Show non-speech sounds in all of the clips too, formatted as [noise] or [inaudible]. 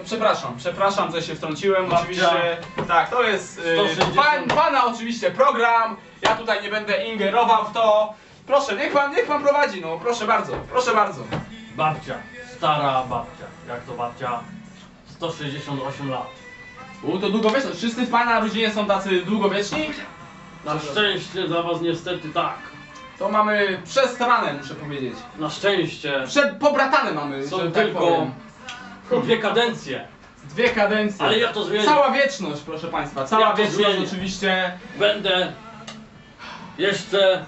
No, przepraszam, przepraszam, że się wtrąciłem, Babcia. oczywiście. Tak, to jest y, 160. pan, pana oczywiście program. Ja tutaj nie będę ingerował w to. Proszę, niech pan, niech pan prowadzi, no proszę bardzo, proszę bardzo. Babcia, stara babcia. Jak to babcia? 168 lat. U, to długowieczność. Wszyscy w pana rodzinie są tacy długowieczni? Na szczęście dla was niestety tak. To mamy przestranę, muszę powiedzieć. Na szczęście Prze pobratane mamy, są że tak tylko powiem. Dwie kadencje. Dwie kadencje. Ale ja to zmienię. Cała wieczność, proszę państwa. Cała Ja to wieczność zmienię. oczywiście. Będę jeszcze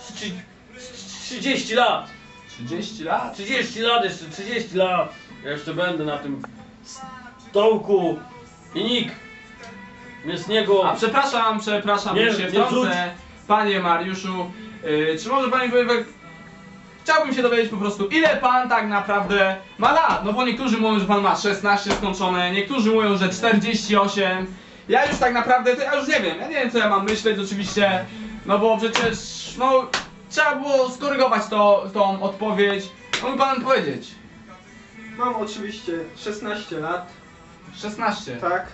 z trzy- z 30 lat. 30 lat. 30 lat, jeszcze 30 lat. Ja jeszcze będę na tym stołku i nikt mnie z niego... A przepraszam, przepraszam, Nie, że się nie wtrącę. Panie Mariuszu, yy, czy może pani powiedzieć, chciałbym się dowiedzieć po prostu, ile pan tak naprawdę ma lat? No bo niektórzy mówią, że pan ma 16 skończone, niektórzy mówią, że 48. Ja już tak naprawdę, to ja już nie wiem, ja nie wiem co ja mam myśleć oczywiście, no bo przecież, no, trzeba było skorygować to, tą odpowiedź. Mógł pan powiedzieć? Mam oczywiście 16 lat, 16. tak?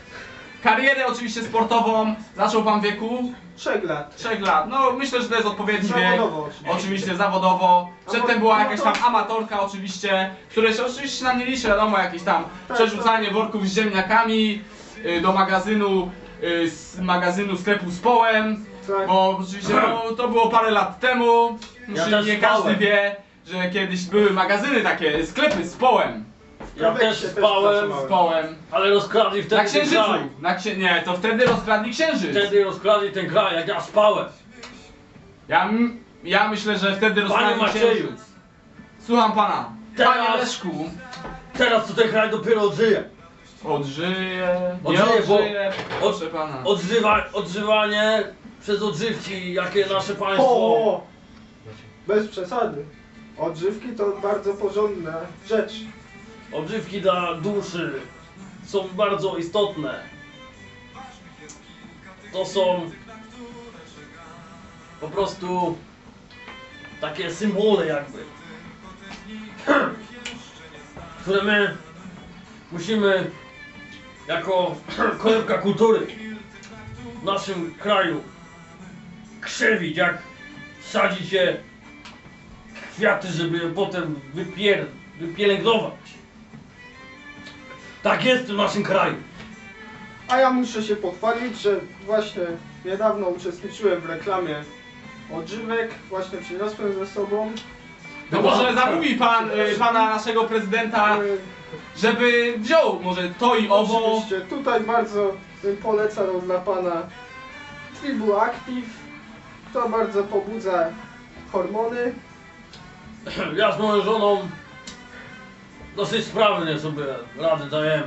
Karierę oczywiście sportową zaczął pan w wieku 3 lat. 3 lat. No myślę, że to jest odpowiedni wiek. Zawodowo oczywiście. Oczywiście zawodowo. Przedtem była jakaś tam amator- amatorka oczywiście, które się oczywiście nam nie liczy, wiadomo, jakieś tam Tak, przerzucanie worków z ziemniakami y, do magazynu, y, z magazynu sklepu z połem, Tak. bo oczywiście no, to było parę lat temu. Też nie z każdy połem. wie, że kiedyś były magazyny takie, sklepy z połem. Ja też spałem, Z połem. ale rozkradli wtedy Na ten księżycu. kraj. Na księ... Nie, to wtedy rozkradli księżyc. Wtedy rozkradli ten kraj, jak ja spałem. Ja, m- ja myślę, że wtedy rozkradli Macieju. księżyc. Słucham pana. Teraz- Panie Leszku. Teraz to ten kraj dopiero odżyje. Odżyje. Nie Odżyje, bo- odżyje. Proszę pana. Odżywa, odżywanie przez odżywki, jakie nasze państwo... O, bez przesady. Odżywki to bardzo porządna rzecz. Odżywki dla duszy są bardzo istotne. To są po prostu takie symbole jakby, [clears throat] które my musimy jako [clears throat] kolebka kultury w naszym kraju krzewić, jak sadzi się kwiaty, żeby je potem wypier, wypielęgnować. Tak jest w naszym kraju. A ja muszę się pochwalić, że właśnie niedawno uczestniczyłem w reklamie odżywek. Właśnie przyniosłem ze sobą. To może zamówi pan y, pana naszego prezydenta, E, żeby wziął może to i owo. Oczywiście, tutaj bardzo bym polecał dla pana Tribu Active. To bardzo pobudza hormony. [clears throat] Ja z moją żoną dosyć sprawnie sobie rady dajemy.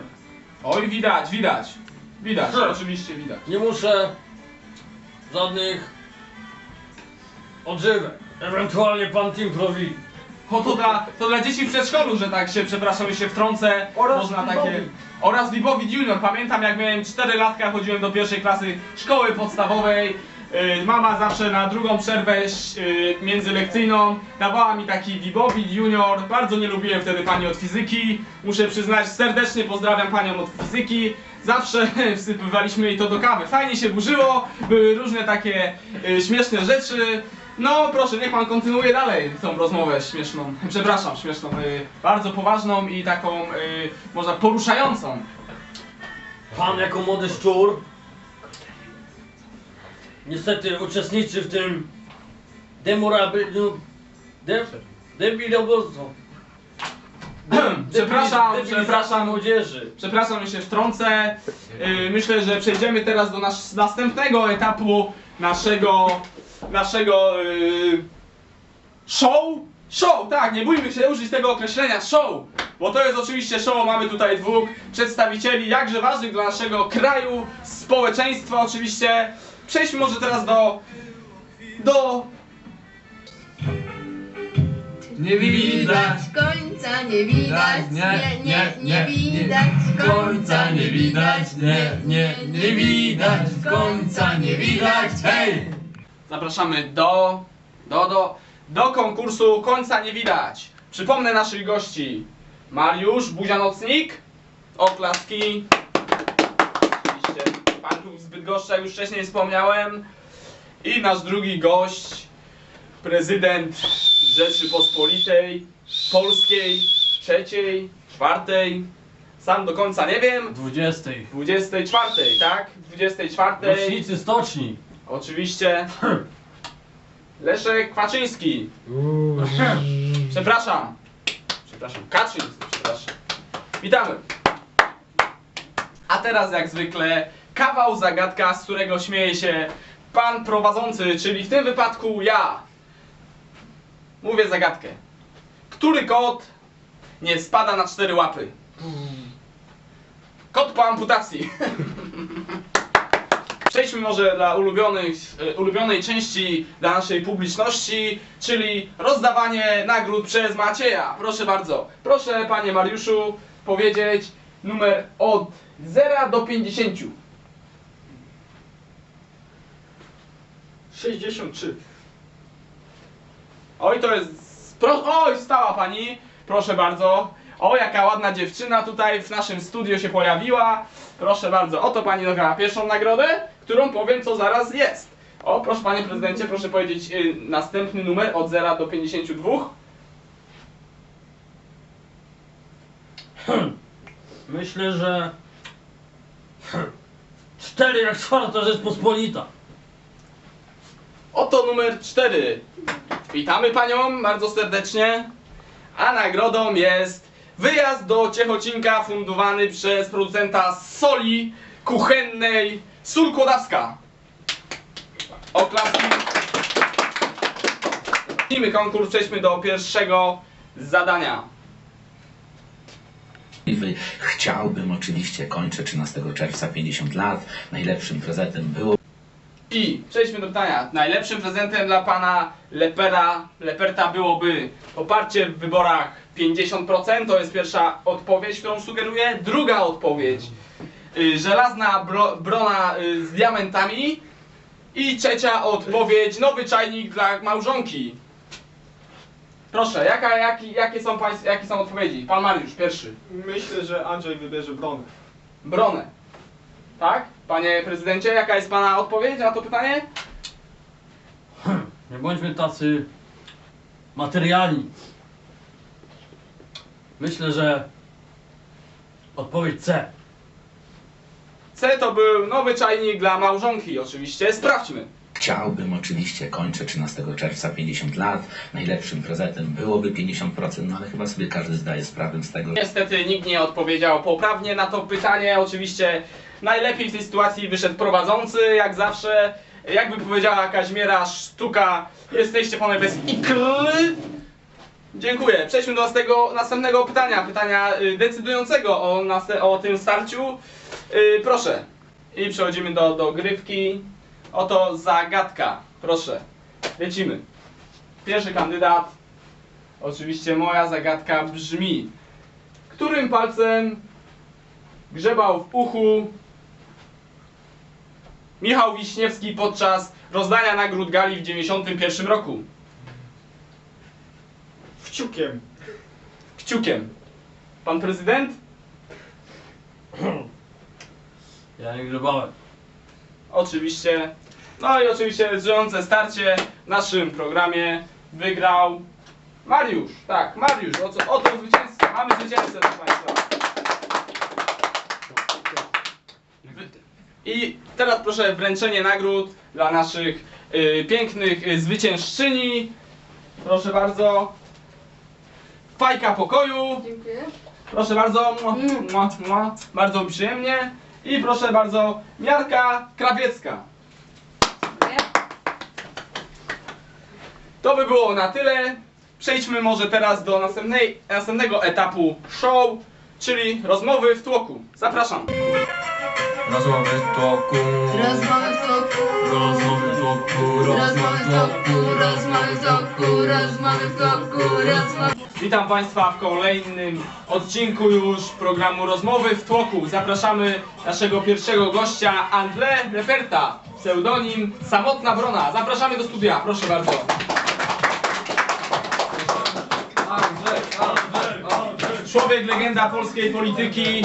Oj, widać, widać. Widać, oczywiście widać. Nie muszę żadnych odżywek. Ewentualnie pan Tim prowi. O, to dla, to dla dzieci w przedszkolu, że tak się, przepraszam, się wtrącę. Oraz Można takie. Oraz Libowit Junior. Pamiętam jak miałem 4 latka, chodziłem do pierwszej klasy szkoły podstawowej. Yy, Mama zawsze na drugą przerwę yy, międzylekcyjną dawała mi taki Libowit Junior. Bardzo nie lubiłem wtedy pani od fizyki. Muszę przyznać, serdecznie pozdrawiam panią od fizyki. Zawsze [laughs] wsypywaliśmy jej to do kawy. Fajnie się burzyło, były różne takie yy, śmieszne rzeczy. No proszę, niech pan kontynuuje dalej tą rozmowę śmieszną. [laughs] Przepraszam, śmieszną, bardzo poważną i taką, można poruszającą. Pan jako młody szczur niestety uczestniczy w tym demorabilizmu. Dem, debilobozą. [clears throat] Przepraszam, przepraszam. młodzieży. Przepraszam, że się wtrącę. Yy, myślę, że przejdziemy teraz do nas następnego etapu naszego, naszego yy, show. Show, tak, nie bójmy się użyć tego określenia show, bo to jest oczywiście show. Mamy tutaj dwóch przedstawicieli jakże ważnych dla naszego kraju, społeczeństwa oczywiście. Przejdźmy może teraz do. do. Nie widać końca, nie widać, nie, nie, nie widać końca, nie widać, nie, nie, nie widać końca, nie widać, hej! Zapraszamy do, do, do, do konkursu Końca Nie Widać. Przypomnę naszych gości. Mariusz Buzianocnik Oklaski. Oczywiście pan tu z Bydgoszcza już wcześniej wspomniałem. I nasz drugi gość, prezydent Rzeczypospolitej Polskiej, trzeciej, czwartej, sam do końca nie wiem, 20. 24, tak? 24. Rocznicy stoczni. Oczywiście Leszek Kwaczyński. Przepraszam. Przepraszam, Kaczyński, przepraszam. Witamy. A teraz jak zwykle kawał zagadka, z którego śmieje się pan prowadzący, czyli w tym wypadku ja. Mówię zagadkę. Który kot nie spada na cztery łapy? Kot po amputacji. [laughs] Przejdźmy może dla ulubionych, e, ulubionej części dla naszej publiczności, czyli rozdawanie nagród przez Macieja. Proszę bardzo. Proszę panie Mariuszu powiedzieć numer od 0 do 50. 63. Oj, to jest. Pro... Oj, stała pani. Proszę bardzo. O, jaka ładna dziewczyna tutaj w naszym studio się pojawiła. Proszę bardzo. Oto pani dograła pierwszą nagrodę, którą powiem, co zaraz jest. O, proszę panie prezydencie, proszę powiedzieć y, następny numer od 0 do 52. Myślę, że... 4 jak czwarta Rzeczpospolita. Oto numer 4. Witamy panią bardzo serdecznie. A nagrodą jest wyjazd do Ciechocinka fundowany przez producenta soli kuchennej Sól Kłodawska. Oklaski. Zacznijmy konkurs, przejdźmy do pierwszego zadania. Chciałbym oczywiście, kończę 13 czerwca 50 lat. Najlepszym prezentem było I przejdźmy do pytania. Najlepszym prezentem dla pana Lepera, Leperta byłoby poparcie w wyborach 50%. To jest pierwsza odpowiedź, którą sugeruję. Druga odpowiedź. Y, żelazna bro, brona y, z diamentami. I trzecia odpowiedź. Nowy czajnik dla małżonki. Proszę, jaka, jaki, jakie, są państw, jakie są odpowiedzi? Pan Mariusz, pierwszy. Myślę, że Andrzej wybierze bronę. Bronę. Tak? Panie prezydencie, jaka jest pana odpowiedź na to pytanie? Nie bądźmy tacy materialni. Myślę, że odpowiedź C. C to był nowy czajnik dla małżonki, oczywiście. Sprawdźmy. Chciałbym oczywiście, kończę 13 czerwca 50 lat. Najlepszym prezentem byłoby 50%, no ale chyba sobie każdy zdaje sprawę z tego, Niestety nikt nie odpowiedział poprawnie na to pytanie. Oczywiście najlepiej w tej sytuacji wyszedł prowadzący, jak zawsze. Jakby powiedziała Kaźmiera Sztuka, jesteście panowie bez ikry. Dziękuję. Przejdźmy do następnego, następnego pytania. Pytania y, decydującego o, o tym starciu. Y, proszę. I przechodzimy do, do grywki. Oto zagadka. Proszę. Lecimy. Pierwszy kandydat. Oczywiście moja zagadka brzmi. Którym palcem grzebał w uchu Michał Wiśniewski podczas rozdania nagród gali w 91 roku? Wciukiem. Kciukiem. Pan prezydent? [clears throat] Ja nie grzebałem. Oczywiście. No i oczywiście żyjące starcie w naszym programie wygrał Mariusz. Tak, Mariusz. Oto, oto zwycięzca. Mamy zwycięzcę, proszę Państwa. I teraz proszę wręczenie nagród dla naszych y, pięknych y, zwyciężczyni. Proszę bardzo. Fajka pokoju. Dziękuję. Proszę bardzo. Mua, mua, mua. Bardzo przyjemnie. I proszę bardzo, Miarka Krawiecka. Dziękuję. To by było na tyle. Przejdźmy może teraz do następnej, następnego etapu show, czyli rozmowy w tłoku. Zapraszam. Rozmowy w tłoku. Rozmowy w toku. Rozmowy w tłoku. Rozmowy w toku. Rozmowy w toku. Rozmowy w toku. Rozmowy Witam Państwa w kolejnym odcinku już programu Rozmowy w tłoku. Zapraszamy naszego pierwszego gościa, André Leperta, pseudonim Samotna Brona. Zapraszamy do studia, proszę bardzo. Człowiek legenda polskiej polityki,